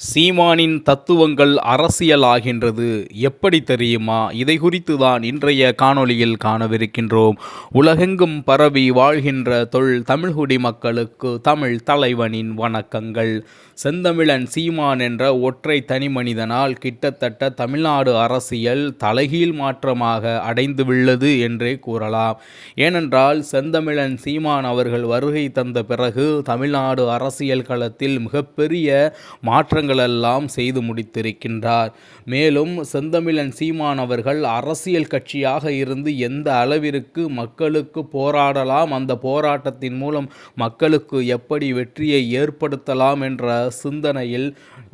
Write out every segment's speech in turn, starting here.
சீமானின் தத்துவங்கள் அரசியலாகின்றது. எப்படி தெரியுமா? இதை குறித்து தான் இன்றைய காணொளியில் காணவிருக்கின்றோம். உலகெங்கும் பரவி வாழ்கின்ற தொல் தமிழ்குடி மக்களுக்கு தமிழ் தலைவனின் வணக்கங்கள். செந்தமிழன் சீமான் என்ற ஒற்றை தனி மனிதனால் கிட்டத்தட்ட தமிழ்நாடு அரசியல் தலைகீழ் மாற்றமாக அடைந்துவிள்ளது என்றே கூறலாம். ஏனென்றால் செந்தமிழன் சீமான் அவர்கள் வருகை தந்த பிறகு தமிழ்நாடு அரசியல் களத்தில் மிகப்பெரிய குற்றங்களெல்லாம் செய்து முடித்திருக்கின்றார். மேலும் செந்தமிழன் சீமான் அவர்கள் அரசியல் கட்சியாக இருந்து எந்த அளவிற்கு மக்களுக்கு போராடலாம் அந்த போராட்டத்தின் மூலம் மக்களுக்கு எப்படி வெற்றியை ஏற்படுத்தலாம் என்ற சிந்தனையில்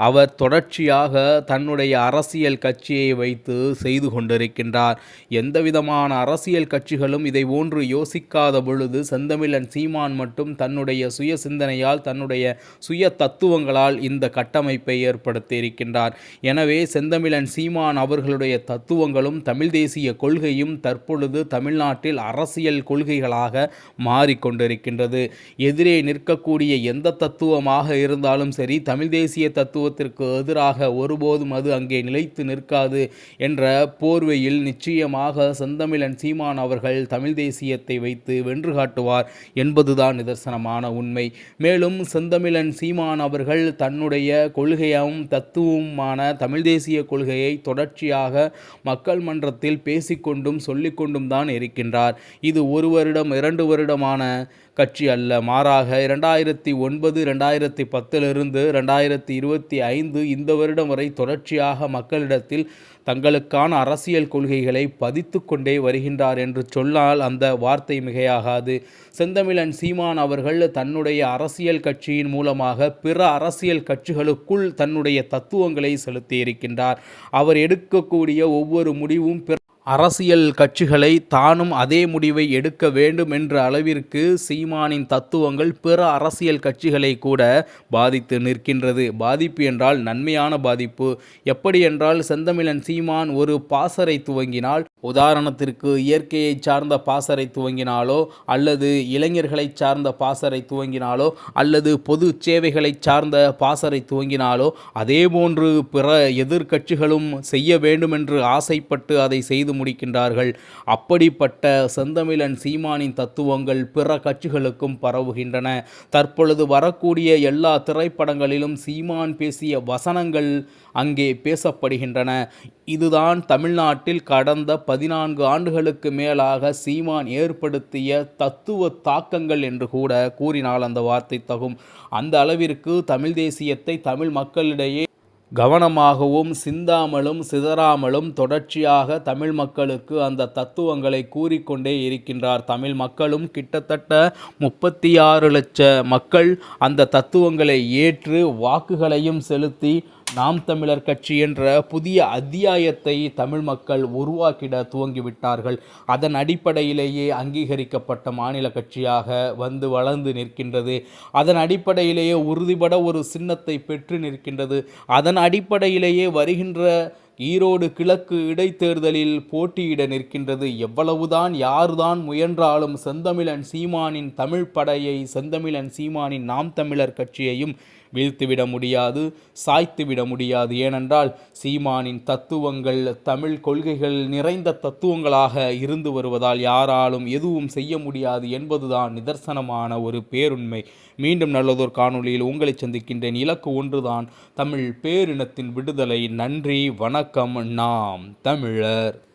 அவர் தொடர்ச்சியாக தன்னுடைய அரசியல் கட்சியை வைத்து செய்து கொண்டிருக்கின்றார். எந்த விதமான அரசியல் கட்சிகளும் இதை போன்று யோசிக்காத பொழுது செந்தமிழன் சீமான் மட்டும் தன்னுடைய சுய சிந்தனையால் தன்னுடைய சுய தத்துவங்களால் இந்த கட்டமைப்பு ஏற்படுத்தி இருக்கின்றார். எனவே செந்தமிழன் சீமான் அவர்களுடைய தத்துவங்களும் தமிழ் தேசிய கொள்கையும் தற்பொழுது தமிழ்நாட்டில் அரசியல் கொள்கைகளாக மாறிக்கொண்டிருக்கின்றது. எதிரே நிற்கக்கூடிய எந்த தத்துவமாக இருந்தாலும் சரி தமிழ் தேசிய தத்துவத்திற்கு எதிராக ஒருபோதும் அது அங்கே நிலைத்து நிற்காது என்ற போர்வையில் நிச்சயமாக செந்தமிழன் சீமான் அவர்கள் தமிழ் தேசியத்தை வைத்து வென்று காட்டுவார் என்பதுதான் நிதர்சனமான உண்மை. மேலும் செந்தமிழன் சீமான் அவர்கள் தன்னுடைய கொள்கையாகவும் தத்துவமான தமிழ் தேசிய கொள்கையை தொடர்ச்சியாக மக்கள் மன்றத்தில் பேசிக்கொண்டும் சொல்லிக்கொண்டும் தான் இருக்கின்றார். இது ஒரு வருடம் இரண்டு வருடமான கட்சி அல்ல. மாறாக இரண்டாயிரத்தி ஒன்பது ரெண்டாயிரத்தி பத்திலிருந்து ரெண்டாயிரத்தி இருபத்தி ஐந்து இந்த வருடம் வரை தொடர்ச்சியாக மக்களிடத்தில் தங்களுக்கான அரசியல் கொள்கைகளை பதித்து கொண்டே வருகின்றார் என்று சொன்னால் அந்த வார்த்தை மிகையாகாது. செந்தமிழன் சீமான் அவர்கள் தன்னுடைய அரசியல் கட்சியின் மூலமாக பிற அரசியல் கட்சிகளுக்குள் தன்னுடைய தத்துவங்களை செலுத்தியிருக்கின்றார். அவர் எடுக்கக்கூடிய ஒவ்வொரு முடிவும் அரசியல் கட்சிகளை தானும் அதே முடிவை எடுக்க வேண்டும் என்ற அளவிற்கு சீமானின் தத்துவங்கள் பிற அரசியல் கட்சிகளை கூட பாதித்து நிற்கின்றது. பாதிப்பு என்றால் நன்மையான பாதிப்பு. எப்படி என்றால் செந்தமிழன் சீமான் ஒரு பாசறை துவங்கினால் உதாரணத்திற்கு இயற்கையை சார்ந்த பாசறை துவங்கினாலோ அல்லது இளைஞர்களை சார்ந்த பாசறை துவங்கினாலோ அல்லது பொது சேவைகளை சார்ந்த பாசறை துவங்கினாலோ அதேபோன்று பிற எதிர்கட்சிகளும் செய்ய வேண்டுமென்று ஆசைப்பட்டு அதை செய்து முடிக்கின்றார்கள். அப்படிப்பட்ட செந்தமிழன் சீமானின் தத்துவங்கள் பிற கட்சிகளுக்கும் பரவுகின்றன. தற்பொழுது வரக்கூடிய எல்லா திரைப்படங்களிலும் சீமான் பேசிய வசனங்கள் அங்கே பேசப்படுகின்றன. இதுதான் தமிழ்நாட்டில் கடந்த பதினான்கு ஆண்டுகளுக்கு மேலாக சீமான் ஏற்படுத்திய தத்துவ தாக்கங்கள் என்று கூட கூறினால் அந்த வார்த்தை தகும். அந்த அளவிற்கு தமிழ் தேசியத்தை தமிழ் மக்களிடையே கவனமாகவும் சிந்தாமலும் சிதறாமலும் தொடர்ச்சியாக தமிழ் மக்களுக்கு அந்த தத்துவங்களை கூறிக்கொண்டே இருக்கின்றார். தமிழ் மக்களும் கிட்டத்தட்ட முப்பத்தி ஆறு லட்ச மக்கள் அந்த தத்துவங்களை ஏற்று வாக்குகளையும் செலுத்தி நாம் தமிழர் கட்சி என்ற புதிய அத்தியாயத்தை தமிழ் மக்கள் உருவாக்கிட துவங்கிவிட்டார்கள். அதன் அடிப்படையிலேயே அங்கீகரிக்கப்பட்ட மாநில கட்சியாக வந்து வளர்ந்து நிற்கின்றது. அதன் அடிப்படையிலேயே உறுதிபட ஒரு சின்னத்தை பெற்று நிற்கின்றது. அதன் அடிப்படையிலேயே வருகின்ற ஈரோடு கிழக்கு இடைத்தேர்தலில் போட்டியிட நிற்கின்றது. எவ்வளவுதான் யார்தான் முயன்றாலும் செந்தமிழன் சீமானின் தமிழ் படையை செந்தமிழன் சீமானின் நாம் தமிழர் கட்சியையும் வீழ்த்துவிட முடியாது சாய்த்துவிட முடியாது. ஏனென்றால் சீமானின் தத்துவங்கள் தமிழ் கொள்கைகள் நிறைந்த தத்துவங்களாக இருந்து வருவதால் யாராலும் எதுவும் செய்ய முடியாது என்பதுதான் நிதர்சனமான ஒரு பேருண்மை. மீண்டும் நல்லதொரு காணொளியில் உங்களை சந்திக்கின்றேன். இலக்கு ஒன்றுதான் தமிழ் பேரினத்தின் விடுதலை. நன்றி வணக்கம். நாம் தமிழர்.